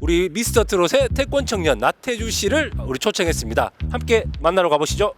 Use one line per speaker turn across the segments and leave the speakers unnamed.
우리 미스터 트롯의 태권 청년 나태주 씨를 우리 초청했습니다. 함께 만나러 가보시죠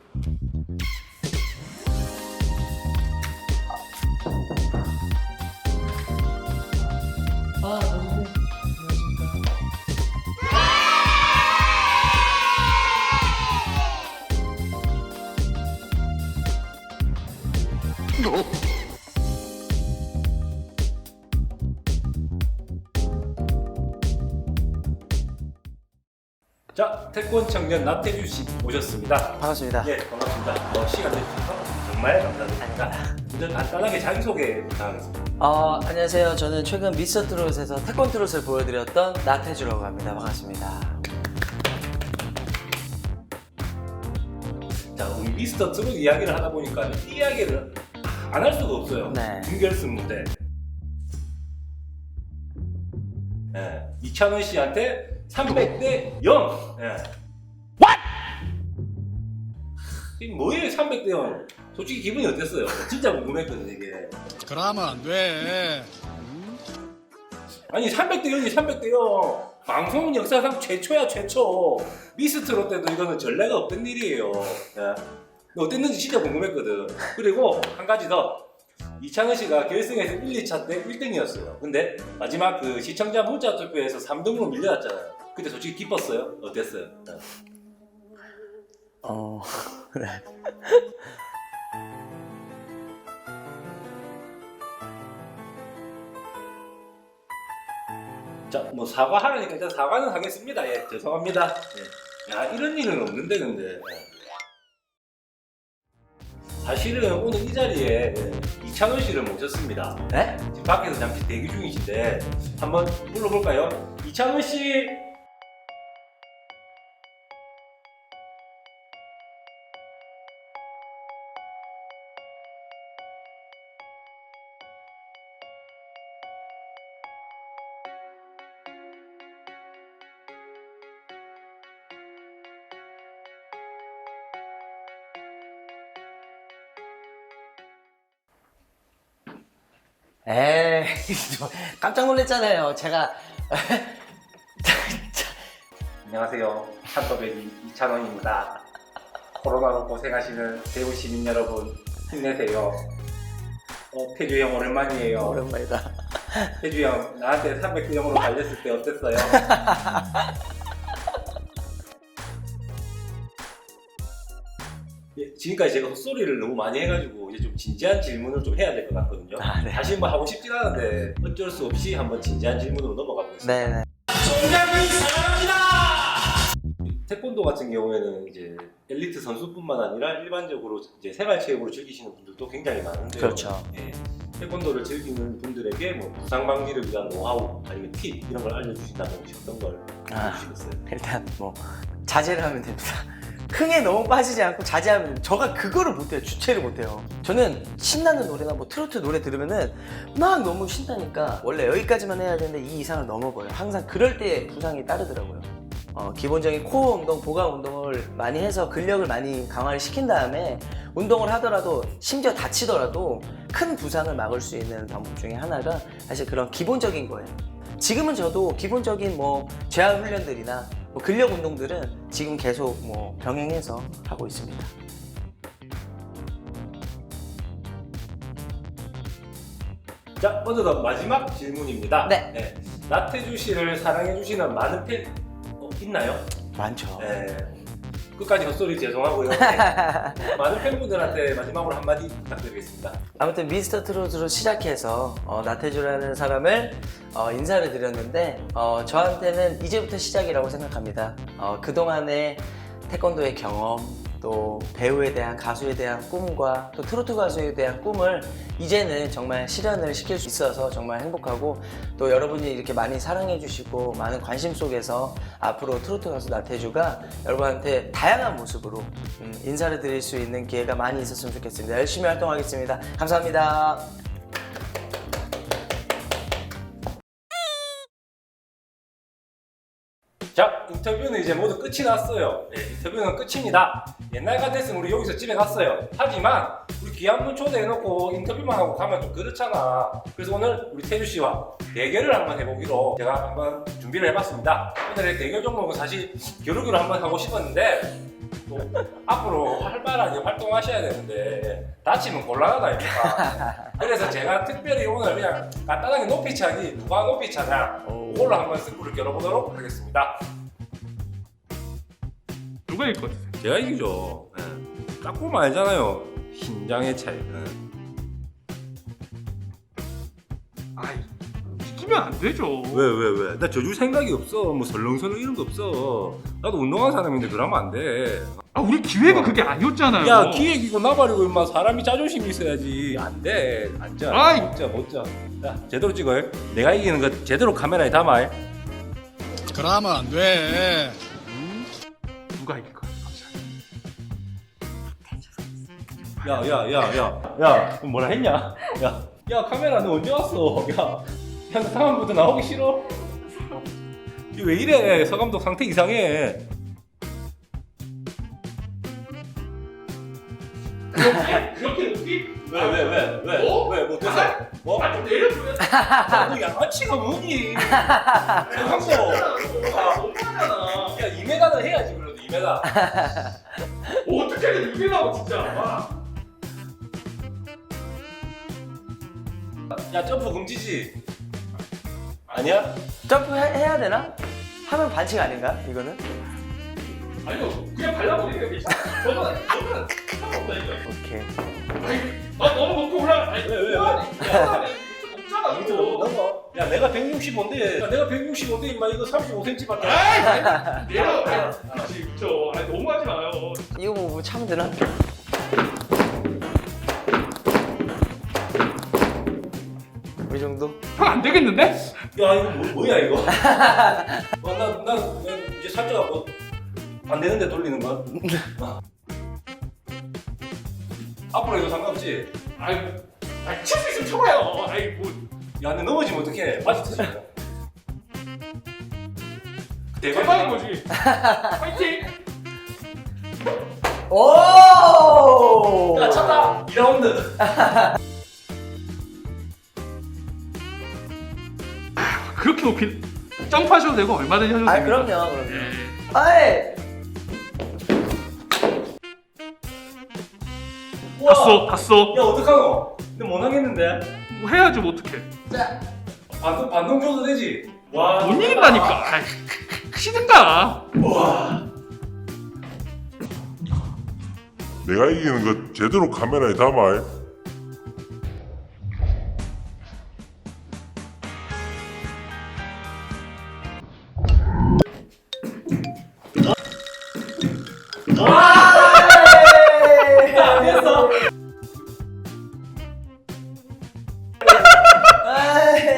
자 태권 청년 나태주 씨 모셨습니다
반갑습니다.
예 반갑습니다 어, 시간 내주셔서 정말 감사드립니다 먼저 간단하게 자기소개 부탁하겠습니다
어, 안녕하세요. 저는 최근 미스터 트롯에서 태권 트롯을 보여드렸던 나태주라고 합니다. 반갑습니다.
자 우리 미스터 트롯 이야기를 하다 보니까 이 이야기를 안 할 수가 없어요
네.
준결승 무대 예, 이찬원 씨한테 300대 0 예. 이게 뭐예요 300대 0 솔직히 기분이 어땠어요? 진짜 궁금했거든요 이게.
그러면 안 돼.
아니 300대 0이 300대 0 방송 역사상 최초야 최초. 미스트롯 때도 이거는 전례가 없던 일이에요. 예. 어땠는지 진짜 궁금했거든. 그리고 한 가지 더. 이창은 씨가 결승에서 1, 2차 때 1등이었어요. 근데 마지막 그 시청자 문자 투표에서 3등으로 밀려났잖아요 그때 솔직히 기뻤어요? 어땠어요? 예.
어, 네.
자, 뭐 사과하라니까 일단 사과는 하겠습니다. 예, 죄송합니다. 예. 야, 이런 일은 없는데 근데. 예. 사실은 오늘 이 자리에 예, 이찬원 씨를 모셨습니다.
네?
지금 밖에서 잠시 대기 중이신데 한번 불러볼까요? 이찬원 씨.
에이, 저 깜짝 놀랐잖아요. 제가.
안녕하세요. 찬더백이 이찬원입니다. 코로나로 고생하시는 대구 시민 여러분 힘내세요. 어, 태주 형 오랜만이에요.
오랜만이다.
태주 형 나한테 300대 0으로 달렸을 때 어땠어요? 지금까지 제가 헛소리를 너무 많이 해가지고 이제 좀 진지한 질문을 좀 해야 될 것 같거든요.
아, 네.
다시 한번 하고 싶진 않은데 어쩔 수 없이 한번 진지한 질문으로 넘어가 보겠습니다.
네네.
동감이 사랑합니다
태권도 같은 경우에는 이제 엘리트 선수뿐만 아니라 일반적으로 이제 생활체육으로 즐기시는 분들도 굉장히 많은데요.
그렇죠.
예, 태권도를 즐기는 분들에게 뭐 부상 방지를 위한 노하우 아니면 팁 이런 걸 알려주신다면 어떤 걸
아.
알려주시겠어요?
일단 뭐, 자제를 하면 됩니다. 흥에 너무 빠지지 않고 자제하면. 저가 그거를 못해요. 주체를 못해요. 저는 신나는 노래나 뭐 트로트 노래 들으면은 막 너무 신나니까 원래 여기까지만 해야 되는데 이 이상을 넘어버려요. 항상 그럴 때 부상이 따르더라고요. 어, 기본적인 코어 운동, 보강 운동을 많이 해서 근력을 많이 강화를 시킨 다음에 운동을 하더라도 심지어 다치더라도 큰 부상을 막을 수 있는 방법 중에 하나가 사실 그런 기본적인 거예요. 지금은 저도 기본적인 뭐 재활 훈련들이나 뭐 근력 운동들은 지금 계속 뭐 병행해서 하고 있습니다.
자, 어느덧 마지막 질문입니다.
네.
나태주 씨를 사랑해 주시는 많은 팬 어, 있나요?
많죠.
네. 끝까지 헛소리 죄송하고요. 네. 많은 팬분들한테 마지막으로 한마디 부탁드리겠습니다.
아무튼 미스터 트롯으로 시작해서 어, 나태주라는 사람을 어, 인사를 드렸는데 어, 저한테는 이제부터 시작이라고 생각합니다. 어, 그동안의 태권도의 경험 또 배우에 대한 가수에 대한 꿈과 또 트로트 가수에 대한 꿈을 이제는 정말 실현을 시킬 수 있어서 정말 행복하고 또 여러분이 이렇게 많이 사랑해 주시고 많은 관심 속에서 앞으로 트로트 가수 나태주가 여러분한테 다양한 모습으로 음, 인사를 드릴 수 있는 기회가 많이 있었으면 좋겠습니다. 열심히 활동하겠습니다. 감사합니다.
자 인터뷰는 이제 모두 끝이 났어요. 네, 인터뷰는 끝입니다. 옛날 같았으면 우리 여기서 집에 갔어요. 하지만 우리 귀한 분 초대해놓고 인터뷰만 하고 가면 좀 그렇잖아. 그래서 오늘 우리 태주 씨와 대결을 한번 해보기로 제가 한번 준비를 해봤습니다. 오늘의 대결 종목은 사실 겨루기로 한번 하고 싶었는데 또 앞으로 활발하게 활동하셔야 되는데 다치면 곤란하다 아닙니까 그래서 제가 특별히 오늘 그냥 간단하게 높이 차기 누가 높이 차냐 그걸로 한번 승부를 겨뤄보도록 하겠습니다
누가 이길 것 같으세요?
제가 이기죠. 예. 딱 보면 알잖아요. 신장의 차이. 예.
아이 시키면 안 되죠.
왜, 왜, 왜? 나 져줄 생각이 없어. 뭐 설렁설렁 이런 거 없어. 나도 운동한 사람인데 그러면 안 돼.
아 우리 기회가 그게 아니었잖아요.
야, 기획이고 나발이고 임마 사람이 자존심이 있어야지. 안 돼. 안 자.
아이.
못 자, 못 자. 자, 제대로 찍어. 내가 이기는 거 제대로 카메라에 담아.
그러면 안 돼.
누가 이길 것 같아요?
야, 야, 야, 야. 야, 그럼 뭐라 했냐? 야, 야, 카메라 너 언제 왔어? 야, 야, 너 다음부터 나오기 싫어? 이왜 이래? 서감독 상태 이상해.
이렇게 높이?
왜, 왜, 왜, 왜?
어?
왜, 뭐 됐어? 뭐?
아좀 내려줘야
너 양아치가 뭐니? 서감독.
너무하잖아.
야, 2m는 해야지, 그래도 2m.
어떻게 해야 이게 나와 진짜. 와.
야, 점프 금지지? 아니야?
점프 해, 해야 되나? 하면 반칙 아닌가? 이거는?
아니요 그냥 발라버리는 게 괜찮아. 저는 저는 상관없다니까.
오케이.
아 너무 높게 올라. 아니
왜, 왜, 왜?
야, 높잖아 이거.
넘어. 야, 내가 165인데, 야, 내가 165인데, 임마, 이거 35cm밖에 안
아이 내려. 그렇지 그쵸. 아니 너무하지 마요.
이거 뭐, 뭐 되나? 이 정도?
형 안 되겠는데?
야 이거 뭐, 뭐야 이거? 어, 나, 나, 나 이제 살짝 뭐, 안 되는데 돌리는 거야? 어. 앞으로 해도 상관없지?
아이 아이 칠수 있으면 쳐봐요. 아이 뭐.
야 근데 넘어지면 어떡해 바지 터지면
대박인 거지. 파이팅.
오!
야 찼다 2라운드
그렇게 높이 점프하셔도 되고 얼마든지 하셔도
아,
됩니다.
그럼요, 그럼요.
예.
아이!
봤어, 봤어.
야 어떡하노? 근데 못 하겠는데?
뭐 해야지 뭐 어떡해.
반동, 반동 줘도 되지? 와
못 이긴다니까. 아이, 치든가.
내가 이기는 거 제대로 카메라에 담아.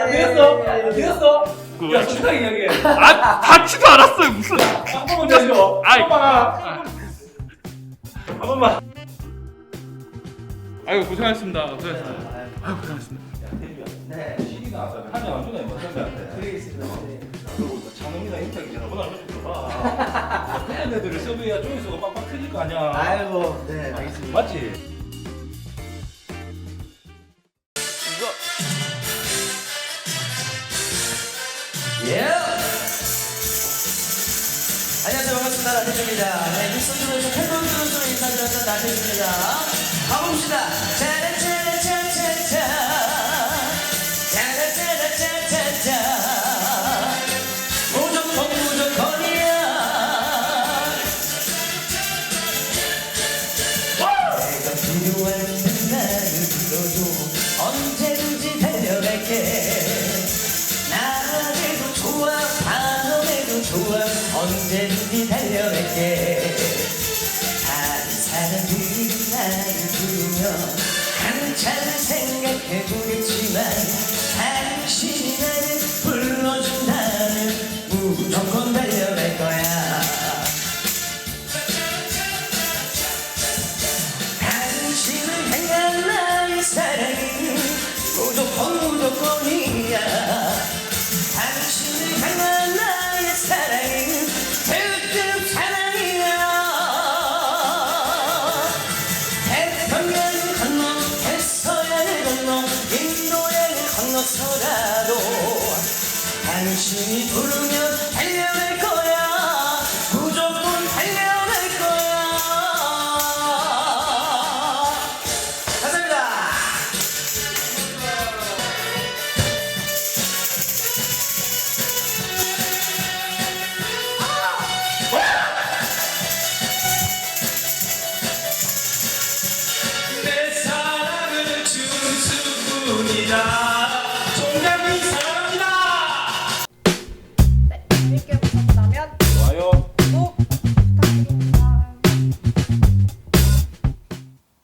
안 됐어 야 축하 이야기해
아, 닿지도 않았어요 무슨.
한 번만 더 해줘
아이.
한 번만 한 번만
아유 고생하셨습니다. 고생하셨습니다. 아유 고생하셨습니다.
네.
시기 나왔어 한장 안 주나 임마 선배한테
드리겠습니다.
장놈이나 인터뷰 전화 번호 알려줘 봐 그런 애들을 서브해야 조회수가 빡빡 터질 거 아니야
아이고, 네, 알겠습니다.
맞지?
좋아 언제든지 달려갈게. 잘 나를 부르며 한참 생각해보겠지만 당신이 나를 불러준다면 무조건 달려갈 거야. 당신을 향한 나의 사랑은 무조건 무조건이야 서라도. 당신이 부르면 달려갈 거야